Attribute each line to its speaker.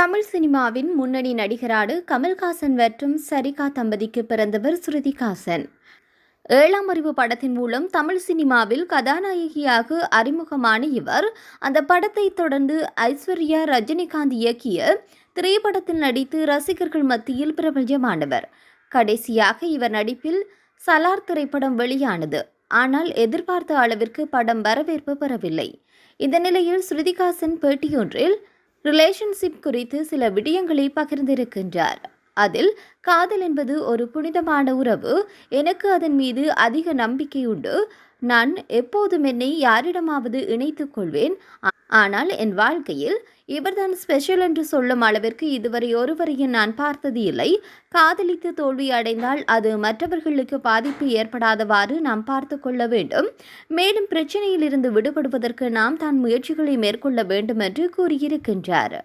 Speaker 1: தமிழ் சினிமாவின் முன்னணி நடிகரான கமல்ஹாசன் மற்றும் சரிகா தம்பதிக்கு பிறந்தவர் ஸ்ருதிகாசன் ஏழாம் அறிவு படத்தின் மூலம் தமிழ் சினிமாவில் கதாநாயகியாக அறிமுகமான இவர் அந்த படத்தை தொடர்ந்து ஐஸ்வர்யா ரஜினிகாந்த் இயக்கிய திரைப்படத்தில் நடித்து ரசிகர்கள் மத்தியில் பிரபஞ்சமானவர். கடைசியாக இவர் நடிப்பில் சலார் திரைப்படம் வெளியானது. ஆனால் எதிர்பார்த்த அளவிற்கு படம் வரவேற்பு பெறவில்லை. இந்த நிலையில் ஸ்ருதிகாசன் பேட்டியொன்றில் ரிலேஷன்ஷிப் குறித்து சில விடயங்களை பகிர்ந்திருக்கின்றார். அதில் காதல் என்பது ஒரு புனிதமான உறவு. எனக்கு அதன் மீது அதிக நம்பிக்கை உண்டு. நான் எப்போதும் என்னை யாரிடமாவது இணைத்து கொள்வேன். ஆனால் என் வாழ்க்கையில் இவர்தான் ஸ்பெஷல் என்று சொல்லும் அளவிற்கு இதுவரை ஒருவரையும் நான் பார்த்தது இல்லை. காதலித்து தோல்வி அடைந்தால் அது மற்றவர்களுக்கு பாதிப்பு ஏற்படாதவாறு நாம் பார்த்து கொள்ள வேண்டும். மேலும் பிரச்சனையிலிருந்து விடுபடுவதற்கு நாம் தான் முயற்சிகளை மேற்கொள்ள வேண்டும் என்று கூறியிருக்கின்றார்.